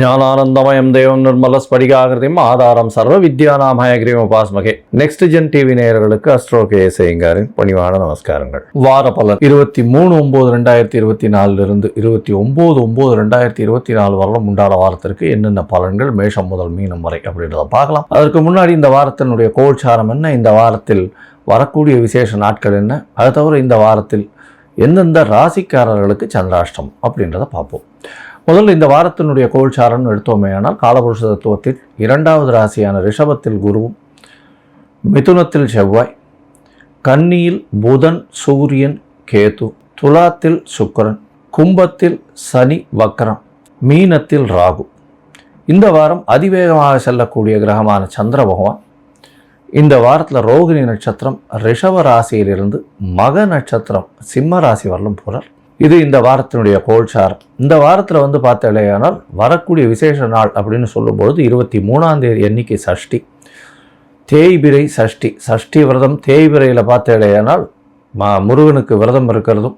ஞானானந்தமயம் தேவம் நிர்மல ஸ்படிகாகிருதியும் ஆதாரம் சர்வ வித்யானாமயகிரியம் உபாஸ்மகே. நெக்ஸ்ட் ஜென் டிவி நேயர்களுக்கு அஸ்ட்ரோ கே சேங்காரின் பணிவான நமஸ்காரங்கள். வார பலன் இருபத்தி மூணு ஒம்பது ரெண்டாயிரத்தி இருபத்தி நாலுல இருந்து இருபத்தி ஒம்பது ஒம்பது ரெண்டாயிரத்தி இருபத்தி நாலு வரலும் உண்டான வாரத்திற்கு என்னென்ன பலன்கள் மேஷம் முதல் மீனம் வரை அப்படின்றத பார்க்கலாம். அதற்கு முன்னாடி இந்த வாரத்தினுடைய கோல்சாரம் என்ன? இந்த வாரத்தில் வரக்கூடிய விசேஷ நாட்கள் என்ன? அது தவிர இந்த வாரத்தில் எந்தெந்த ராசிக்காரர்களுக்கு சந்திராஷ்டம் அப்படின்றத பார்ப்போம். முதல்ல இந்த வாரத்தினுடைய கோல்சாரம்னு எடுத்தோமேயானால் காலபுருஷ தத்துவத்தில் இரண்டாவது ராசியான ரிஷபத்தில் குருவும் மிதுனத்தில் செவ்வாய் கன்னியில் புதன் சூரியன் கேது துலாத்தில் சுக்கரன் கும்பத்தில் சனி வக்கரம் மீனத்தில் ராகு. இந்த வாரம் அதிவேகமாக செல்லக்கூடிய கிரகமான சந்திர பகவான். இந்த வாரத்தில் ரோகிணி நட்சத்திரம் ரிஷப ராசியிலிருந்து மக நட்சத்திரம் சிம்ம ராசி வரலும் போகிறார் இது இந்த வாரத்தினுடைய கோல்சாரம் இந்த வாரத்தில் வந்து பார்த்தாலேயானால் வரக்கூடிய விசேஷ நாள் அப்படின்னு சொல்லும்பொழுது இருபத்தி மூணாம் தேதி எண்ணிக்கை சஷ்டி. தேய்பிரை சஷ்டி. சஷ்டி விரதம் தேய்பிரையில் பார்த்தாலேயானால் மா முருகனுக்கு விரதம் இருக்கிறதும்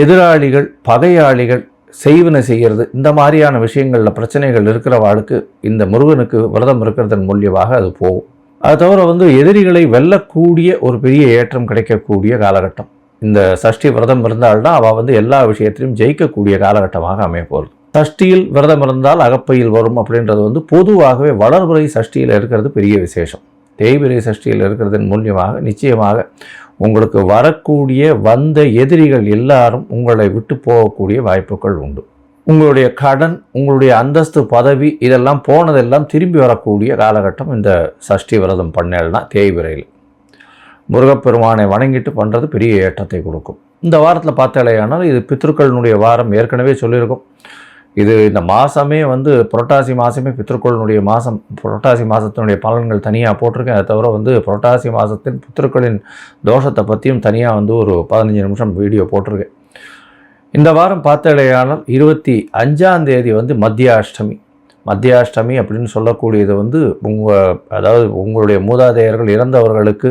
எதிராளிகள் பகையாளிகள் செய்வன செய்கிறது இந்த மாதிரியான விஷயங்களில் பிரச்சனைகள் இருக்கிறவாளுக்கு இந்த முருகனுக்கு விரதம் இருக்கிறதன் மூலியமாக அது போகும். அது தவிர வந்து எதிரிகளை வெல்லக்கூடிய ஒரு பெரிய ஏற்றம் கிடைக்கக்கூடிய காலகட்டம். இந்த சஷ்டி விரதம் இருந்தால்தான் அவள் வந்து எல்லா விஷயத்திலையும் ஜெயிக்கக்கூடிய காலகட்டமாக அமைய போகிறது சஷ்டியில் விரதம் இருந்தால் அகப்பையில் வரும் அப்படின்றது வந்து பொதுவாகவே வளர்முறை சஷ்டியில் இருக்கிறது பெரிய விசேஷம். தேய்பிரை சஷ்டியில் இருக்கிறதன் மூலியமாக நிச்சயமாக உங்களுக்கு வரக்கூடிய வந்த எதிரிகள் எல்லாரும் உங்களை விட்டு போகக்கூடிய வாய்ப்புகள் உண்டு. உங்களுடைய கடன் உங்களுடைய அந்தஸ்து பதவி இதெல்லாம் போனதெல்லாம் திரும்பி வரக்கூடிய காலகட்டம் இந்த சஷ்டி விரதம் பண்ணேல்னா தேய்பிரையில் முருகப்பெருமானை வணங்கிட்டு பண்ணுறது பெரிய ஏற்றத்தை கொடுக்கும். இந்த வாரத்தில் பார்த்தாலேயானால் இது பித்ருக்களினுடைய வாரம் ஏற்கனவே சொல்லியிருக்கும். இது இந்த மாதமே வந்து புரட்டாசி மாதமே பித்ருக்களினுடைய மாதம் புரட்டாசி மாதத்தினுடைய பலன்கள் தனியாக போட்டிருக்கேன். அதை தவிர வந்து புரட்டாசி மாதத்தின் பித்ருக்களின் தோஷத்தை பற்றியும் தனியாக வந்து ஒரு பதினஞ்சு நிமிஷம் வீடியோ போட்டிருக்கேன். இந்த வாரம் பார்த்தாலேயானால் இருபத்தி அஞ்சாம் தேதி வந்து மத்தியாஷ்டமி. மத்தியாஷ்டமி அப்படின்னு சொல்லக்கூடியது வந்து உங்கள் அதாவது உங்களுடைய மூதாதையர்கள் இறந்தவர்களுக்கு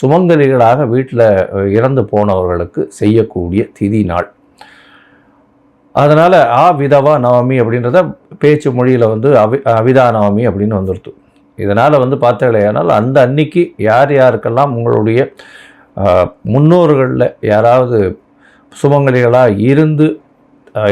சுமங்கலிகளாக வீட்டில் இறந்து போனவர்களுக்கு செய்யக்கூடிய திதி நாள். அதனால் ஆ விதவா நவமி அப்படின்றத பேச்சு மொழியில் வந்து அவி அவிதா நவமி அப்படின்னு வந்துடுது இதனால் வந்து பார்த்தாலேயானால் அந்த அன்னைக்கு யார் யாருக்கெல்லாம் உங்களுடைய முன்னோர்களில் யாராவது சுமங்கலிகளாக இருந்து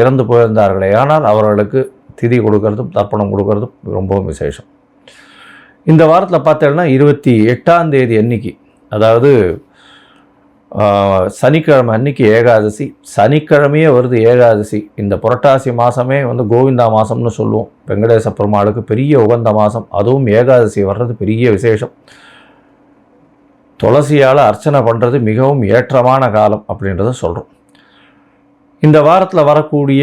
இறந்து போயிருந்தார்களே ஆனால் அவர்களுக்கு திதி கொடுக்கறதும் தர்ப்பணம் கொடுக்கறதும் ரொம்பவும் விசேஷம். இந்த வாரத்தில் பார்த்தேன்னா இருபத்தி எட்டாம் தேதி அன்னைக்கு அதாவது சனிக்கிழமை அன்னைக்கு ஏகாதசி சனிக்கிழமையே வருது ஏகாதசி. இந்த புரட்டாசி மாதமே வந்து கோவிந்தா மாதம்னு சொல்லுவோம். வெங்கடேச பெருமாளுக்கு பெரிய உகந்த மாதம் அதுவும் ஏகாதசி வர்றது பெரிய விசேஷம். துளசியால் அர்ச்சனை பண்ணுறது மிகவும் ஏற்றமான காலம் அப்படின்றத சொல்கிறோம் இந்த வாரத்தில் வரக்கூடிய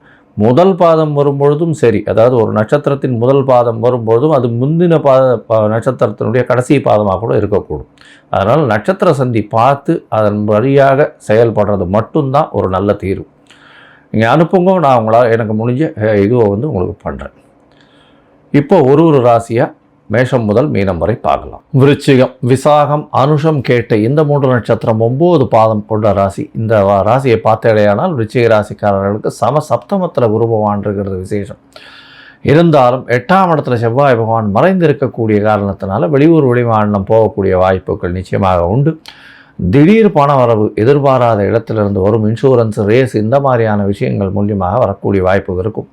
முதல் பாதம் வரும்பொழுதும் சரி. அதாவது ஒரு நட்சத்திரத்தின் முதல் பாதம் வரும்பொழுதும் அது முந்தின பாத நட்சத்திரத்தினுடைய கடைசி பாதமாக கூட இருக்கக்கூடும். அதனால் நட்சத்திர சந்தி பார்த்து அதன் வழியாக செயல்படுறது மட்டும்தான் ஒரு நல்ல தீர்வு. நீங்கள் அனுப்புங்க நான் உங்களால் எனக்கு முடிஞ்ச இதுவை வந்து உங்களுக்கு பண்ணுறேன் இப்போ ஒரு ஒரு ராசியாக மேஷம் முதல் மீனம் வரை பார்க்கலாம். விருச்சிகம் விசாகம் அனுஷம் கேட்ட இந்த மூன்று நட்சத்திரம் ஒன்பது பாதம் கொண்ட ராசி. இந்த ராசியை பார்த்தடையானால் விருச்சிக ராசிக்காரர்களுக்கு சம சப்தமத்தில் குரு இருக்கிறது விசேஷம். இருந்தாலும் எட்டாம் இடத்துல செவ்வாய் பகவான் மறைந்திருக்கக்கூடிய காரணத்தினால வெளியூர் வெளிமாநிலம் போகக்கூடிய வாய்ப்புகள் நிச்சயமாக உண்டு. திடீர் பண வரவு எதிர்பாராத இடத்திலிருந்து வரும் இன்சூரன்ஸ் ரேஸ் இந்த மாதிரியான விஷயங்கள் மூலியமாக வரக்கூடிய வாய்ப்பு இருக்கும்.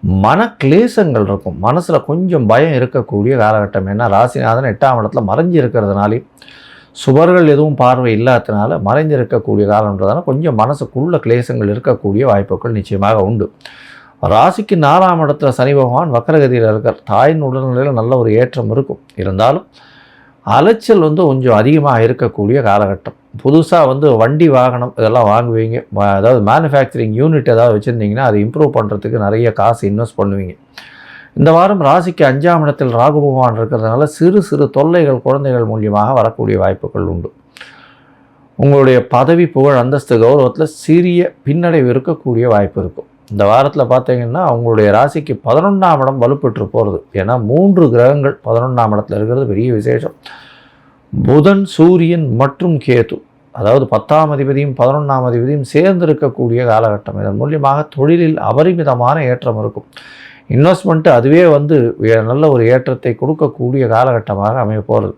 மன கிளேசங்கள் இருக்கும். மனசில் கொஞ்சம் பயம் இருக்கக்கூடிய காலகட்டம். ஏன்னா ராசிநாதன் எட்டாம் இடத்துல மறைஞ்சு இருக்கிறதுனாலே சுவர்கள் எதுவும் பார்வை இல்லாததுனால மறைஞ்சு இருக்கக்கூடிய காலம்ன்றதுனால கொஞ்சம் மனசுக்குள்ள கிளேசங்கள் இருக்கக்கூடிய வாய்ப்புகள் நிச்சயமாக உண்டு. ராசிக்கு நாலாம் இடத்துல சனி பகவான் வக்கரகதியில் இருக்கார். தாயின் உடல்நிலையில் நல்ல ஒரு ஏற்றம் இருக்கும். இருந்தாலும் அலைச்சல் வந்து கொஞ்சம் அதிகமாக இருக்கக்கூடிய காலகட்டம். புதுசாக வந்து வண்டி வாகனம் இதெல்லாம் வாங்குவீங்க. அதாவது மேனுஃபேக்சரிங் யூனிட் ஏதாவது வச்சுருந்தீங்கன்னா அதை இம்ப்ரூவ் பண்ணுறதுக்கு நிறைய காசு இன்வெஸ்ட் பண்ணுவீங்க. இந்த வாரம் ராசிக்கு அஞ்சாம் இடத்தில் ராகு பகவான் இருக்கிறதுனால சிறு சிறு தொல்லைகள் குழந்தைகள் மூலியமாக வரக்கூடிய வாய்ப்புகள் உண்டு. உங்களுடைய பதவி புகழ் அந்தஸ்து கௌரவத்தில் சிறிய பின்னடைவு இருக்கக்கூடிய வாய்ப்பு இருக்கும். இந்த வாரத்தில் பார்த்தீங்கன்னா அவங்களுடைய ராசிக்கு பதினொன்றாம் இடம் வலுப்பெற்று போகிறது ஏன்னா மூன்று கிரகங்கள் பதினொன்றாம் இடத்துல இருக்கிறது பெரிய விசேஷம். புதன் சூரியன் மற்றும் கேது. அதாவது பத்தாம் அதிபதியும் பதினொன்றாம் அதிபதியும் சேர்ந்து இருக்கக்கூடிய காலகட்டம். இதன் மூலியமாக தொழிலில் அபரிமிதமான ஏற்றம் இருக்கும். இன்வெஸ்ட்மெண்ட்டு அதுவே வந்து நல்ல ஒரு ஏற்றத்தை கொடுக்கக்கூடிய காலகட்டமாக அமைய போகிறது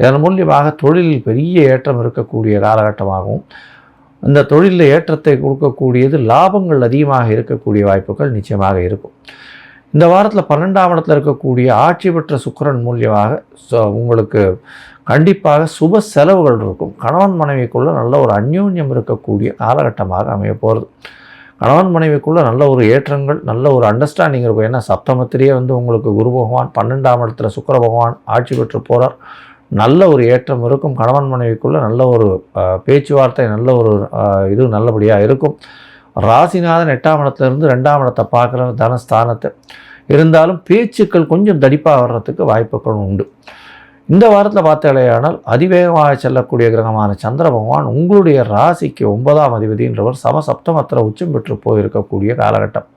இதன் மூலியமாக தொழிலில் பெரிய ஏற்றம் இருக்கக்கூடிய காலகட்டமாகவும் இந்த தொழிலில் ஏற்றத்தை கொடுக்கக்கூடியது லாபங்கள் அதிகமாக இருக்கக்கூடிய வாய்ப்புகள் நிச்சயமாக இருக்கும். இந்த வாரத்தில் பன்னெண்டாம் இடத்துல இருக்கக்கூடிய ஆட்சி பெற்ற சுக்கிரன் மூலியமாக ச- உங்களுக்கு கண்டிப்பாக சுப செலவுகள் இருக்கும். கணவன் மனைவிக்குள்ளே நல்ல ஒரு அந்யோன்யம் இருக்கக்கூடிய காலகட்டமாக அமைய போகிறது கணவன் மனைவிக்குள்ளே நல்ல ஒரு ஏற்றங்கள் நல்ல ஒரு அண்டர்ஸ்டாண்டிங் இருக்கும். ஏன்னா சப்தமத்திலேயே வந்து உங்களுக்கு குரு பகவான் பன்னெண்டாம் இடத்துல சுக்கர பகவான் ஆட்சி பெற்று போகிறார் நல்ல ஒரு ஏற்றம் இருக்கும். கணவன் மனைவிக்குள்ளே நல்ல ஒரு பேச்சுவார்த்தை நல்ல ஒரு இது நல்லபடியாக இருக்கும். ராசிநாதன் எட்டாம் இடத்துலேருந்து ரெண்டாம் இடத்தை பார்க்குற தனஸ்தானத்தை. இருந்தாலும் பேச்சுக்கள் கொஞ்சம் தடிப்பாக வர்றதுக்கு வாய்ப்புகள் உண்டு. இந்த வாரத்தில் பார்த்தாலேயானால் அதிவேகமாக செல்லக்கூடிய கிரகமான சந்திர பகவான் உங்களுடைய ராசிக்கு ஒன்பதாம் அதிபதின்றவர் சமசப்தமத்தில் உச்சம் பெற்று போயிருக்கக்கூடிய காலகட்டம்.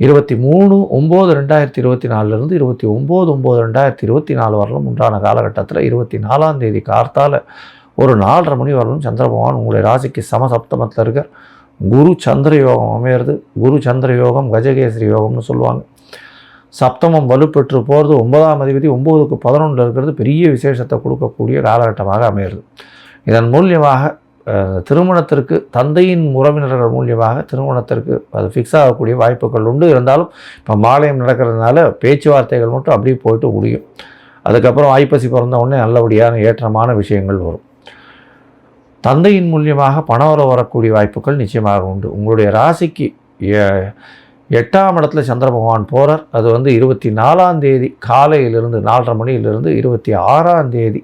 இருபத்தி மூணு ஒம்பது ரெண்டாயிரத்தி இருபத்தி நாலுலேருந்து இருபத்தி ஒம்பது ஒம்பது ரெண்டாயிரத்தி இருபத்தி நாலு வரலும் உண்டான காலகட்டத்தில் இருபத்தி நாலாம் தேதி கார்த்தால் ஒரு நாலரை மணி வரலும் சந்திர பகவான் உங்களுடைய ராசிக்கு சமசப்தமத்தில் இருக்க குரு சந்திர யோகம் அமையிறது. குரு சந்திர யோகம் கஜகேசரி யோகம்னு சொல்லுவாங்க. சப்தமம் வலுப்பெற்று போகிறது. ஒன்பதாம் அதிபதி ஒம்போதுக்கு பதினொன்றில் இருக்கிறது. பெரிய விசேஷத்தை கொடுக்கக்கூடிய காலகட்டமாக அமையிறது. இதன் மூலியமாக திருமணத்திற்கு தந்தையின் உறவினர்கள் மூலியமாக திருமணத்திற்கு அது ஃபிக்ஸ் ஆகக்கூடிய வாய்ப்புகள் உண்டு. இருந்தாலும் இப்போ மாலையம் நடக்கிறதுனால பேச்சுவார்த்தைகள் மட்டும் அப்படியே போயிட்டு முடியும். அதுக்கப்புறம் ஐப்பசி பிறந்த உடனே நல்லபடியான ஏற்றமான விஷயங்கள் வரும். தந்தையின் மூலியமாக பணவரம் வரக்கூடிய வாய்ப்புகள் நிச்சயமாக உண்டு. உங்களுடைய ராசிக்கு எட்டாம் இடத்துல சந்திர பகவான் போகிறார் அது வந்து இருபத்தி நாலாம் தேதி காலையிலிருந்து நாலரை மணியிலிருந்து இருபத்தி ஆறாம் தேதி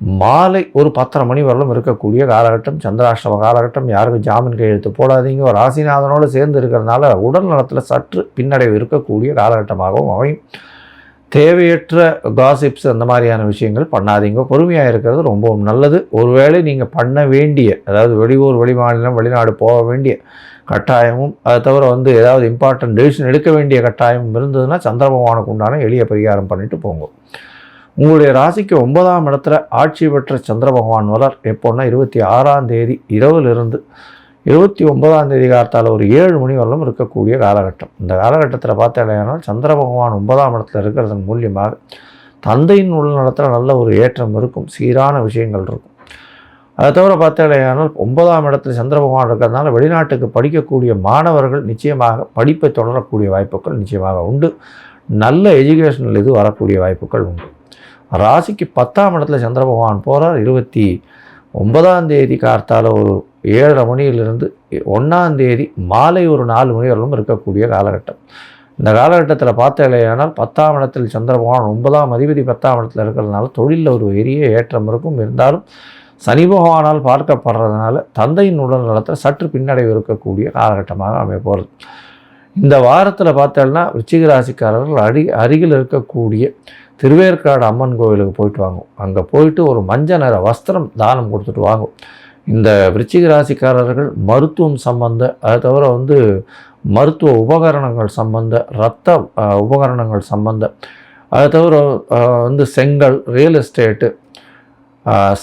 மாலை ஒரு பத்தரை மணி வரலும் இருக்கக்கூடிய காலகட்டம் சந்திராஷ்டம காலகட்டம் யாருக்கும் ஜாமீன் கையெழுத்து போடாதீங்க ஒரு ராசிநாதனோடு சேர்ந்து இருக்கிறதுனால உடல் நலத்தில் சற்று பின்னடைவு இருக்கக்கூடிய காலகட்டமாகவும் அமையும். தேவையற்ற காசிப்ஸ் அந்த மாதிரியான விஷயங்கள் பண்ணாதீங்க. பொறுமையாக இருக்கிறது ரொம்பவும் நல்லது. ஒருவேளை நீங்கள் பண்ண வேண்டிய அதாவது வெளியூர் வெளிமாநிலம் வெளிநாடு போக வேண்டிய கட்டாயமும் அதை தவிர வந்து ஏதாவது இம்பார்ட்டன்ட் டெசிஷன் எடுக்க வேண்டிய கட்டாயமும் இருந்ததுன்னா சந்திர பகவானுக்கு உண்டான எளிய பரிகாரம் பண்ணிவிட்டு போங்க. உங்களுடைய ராசிக்கு ஒன்பதாம் இடத்துல ஆட்சி பெற்ற சந்திர பகவான் வளர் எப்போன்னா இருபத்தி ஆறாம் தேதி இரவிலிருந்து இருபத்தி ஒன்பதாம் தேதி காலத்தால் ஒரு ஏழு மணி வரலும் இருக்கக்கூடிய காலகட்டம். இந்த காலகட்டத்தில் பார்த்தாலேயானால் சந்திர பகவான் ஒன்பதாம் இடத்துல இருக்கிறதன் மூலியமாக தந்தையின் உள்நலத்தில் நல்ல ஒரு ஏற்றம் இருக்கும். சீரான விஷயங்கள் இருக்கும். அதை தவிர பார்த்தாலேயானால் ஒன்பதாம் இடத்துல சந்திர பகவான் இருக்கிறதுனால வெளிநாட்டுக்கு படிக்கக்கூடிய மாணவர்கள் நிச்சயமாக படிப்பை தொடரக்கூடிய வாய்ப்புகள் நிச்சயமாக உண்டு. நல்ல எஜுகேஷனில் இது வரக்கூடிய வாய்ப்புகள் உண்டு. ராசிக்கு பத்தாம் இடத்துல சந்திர பகவான் போகிறார் இருபத்தி ஒன்பதாம் தேதி கார்த்தால ஒரு ஏழரை மணியிலிருந்து ஒன்றாம் தேதி மாலை ஒரு நாலு மணி வரலும் இருக்கக்கூடிய காலகட்டம். இந்த காலகட்டத்தில் பார்த்தாலேயானால் பத்தாம் இடத்தில் சந்திர பகவான் ஒன்பதாம் அதிபதி பத்தாம் இடத்துல இருக்கிறதுனால தொழிலில் ஒரு பெரிய ஏற்றம் இருக்கும். இருந்தாலும் சனி பகவானால் பார்க்கப்படுறதுனால தந்தையின் உடல் நலத்தில் சற்று பின்னடைவு இருக்கக்கூடிய காலகட்டமாக அமைய போகிறது இந்த வாரத்தில் பார்த்தோம்னா விச்சிக ராசிக்காரர்கள் அடி அருகில் இருக்கக்கூடிய திருவேற்காடு அம்மன் கோவிலுக்கு போயிட்டு வாங்கும் அங்கே போயிட்டு ஒரு மஞ்சள் நிற வஸ்திரம் தானம் கொடுத்துட்டு வாங்கும் இந்த விருச்சிக ராசிக்காரர்கள் மருத்துவம் சம்பந்த அதை தவிர வந்து மருத்துவ உபகரணங்கள் சம்பந்த இரத்த உபகரணங்கள் சம்பந்த அதை தவிர வந்து செங்கல் ரியல் எஸ்டேட்டு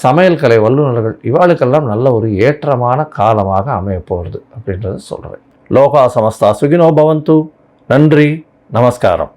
சமையல் கலை வல்லுநர்கள் இவாளுக்கெல்லாம் நல்ல ஒரு ஏற்றமான காலமாக அமையப் போகிறது அப்படின்றத சொல்கிறேன் லோகா சமஸ்தா சுகினோ பவந்து. நன்றி நமஸ்காரம்.